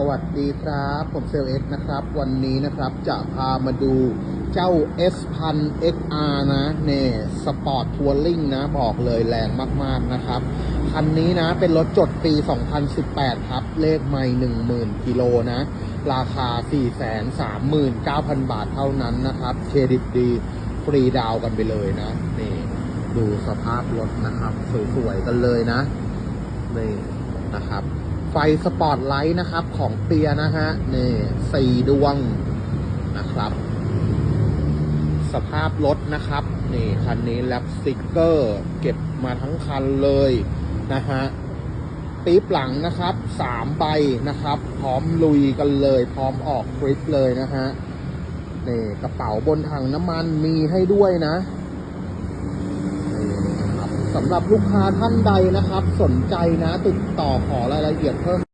สวัสดีครับ ผมเซลเอ็กนะครับ วันนี้นะครับจะพามาดูเจ้า S พัน XR นะเนี่ยสปอร์ตทัวริงนะ บอกเลยแรงมากๆนะครับ คันนี้นะเป็นรถจดปี 2018 ครับ เลขไม่10,000 กิโลนะ ราคา 439,000 บาทเท่านั้นนะครับ เครดิตดี ฟรีดาวกันไปเลยนะ นี่ ดูสภาพรถนะครับ สวยๆ กันเลยนะ นี่นะครับ ฟสปอตไลท์นะครับ ของเปียนะฮะนี่สี่ดวงนะครับ สภาพรถนะครับ นี่คันนี้แลปสติกเกอร์ เก็บมาทั้งคันเลยนะฮะปี๊บหลังนะครับสามใบนะครับ พร้อมลุยกันเลย พร้อมออกทริปเลยนะฮะนี่กระเป๋าบนถังน้ำมันมีให้ด้วยนะ สำหรับลูกค้าท่านใดนะครับ สนใจนะ ติดต่อขอรายละเอียดเพิ่ม